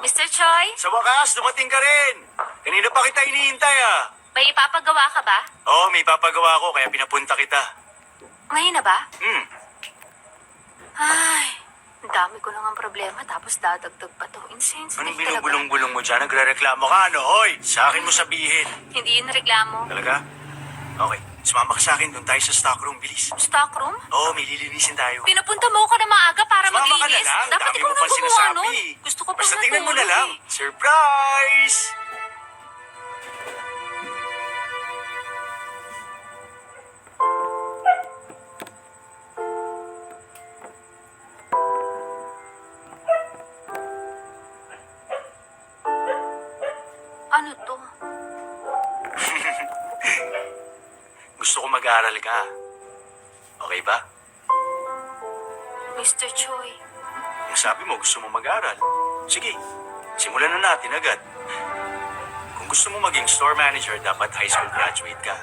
Mr. Choi, Sa wakas, dumating ka rin. Kanina pa kita iniintay ah. may ipapagawa ka ba? Oo, may papagawa ko kaya pinapunta kita. Ngayon na ba? Hmm, Ay, ang dami ko lang ang problema tapos dadagdag pa to. Insensitive anong talaga. binubulong-bulong mo dyan? Nagre-reklamo ka ano? Hoy, sa akin mo sabihin. Hindi yun reklamo. Talaga? Okay, sumama ka sa akin. Doon tayo sa stockroom. Bilis. Stockroom? Oo, may lilinisin tayo. Pinapunta mo ko na maaga para Sumama ka na maglinis. lang. Dapat Dami ikaw mo na pang gumawa sinasabi. nun. Gusto ko pa Basta tingnan mo na lang. Surprise! Ano to? Gusto ko mag-aaral ka. Okay ba? Mr. Choi, Kung sabi mo gusto mo mag-aral, sige, simulan na natin agad. Kung gusto mo maging store manager, dapat high school graduate ka.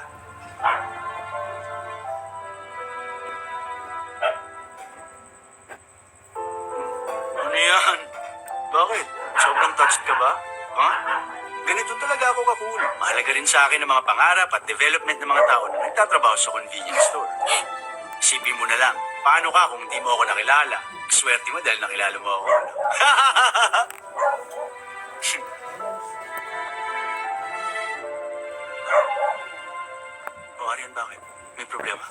Ano yan? Bakit? Sobrang touched ka ba? Ha? Ganito talaga ako kakul. Mahalaga rin sa akin ang mga pangarap at development ng mga tao na nagtatrabaho sa convenience store. Isipin mo na lang, paano ka kung hindi mo ako nakilala? Swerte mo dahil nakilala mo ako. ano? o, Arian, bakit? May problema?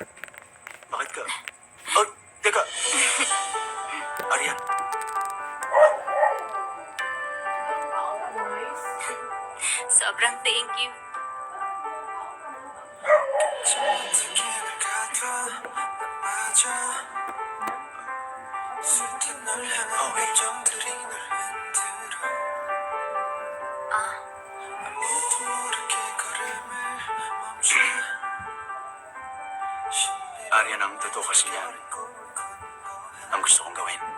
Bakit ka? Oh, teka! Arian, sobrang thank you. Ah, Arian ang totoo kasi niya. Ang gusto kong gawin.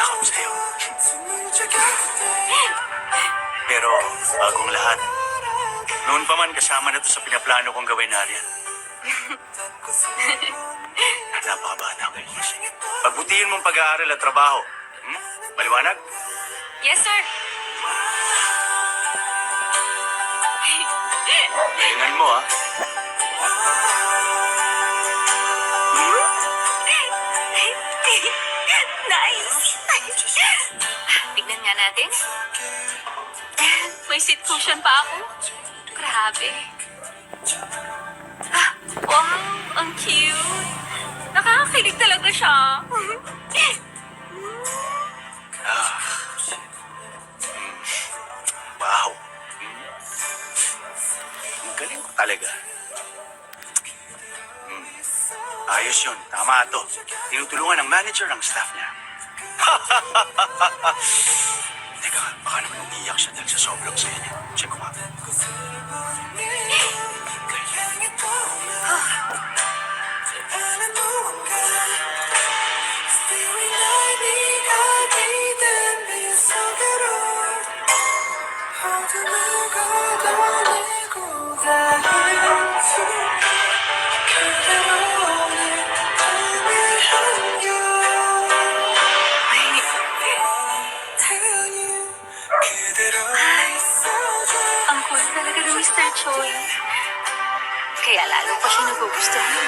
Ang. Pero bagong lahat, noon pa man kasama na to sa pinaplano kong gawin, Arian. Napakabata ko. Pagbutihin mong pag-aaral at trabaho. Hmm? Maliwanag? yes, sir. Galingan mo, ha? Nga natin. May seat cushion pa ako. Grabe. Ah, wow, ang cute. Nakakakilig talaga siya. Ah. Mm. Wow. Ang galing ko talaga. Mm. Ayos yun. Tama to. Tinutulungan ng manager ang staff niya. 哈！那个，还能你养身体之手不能谁这个吗 Choy. Kaya lalo pa siya nagugustuhan.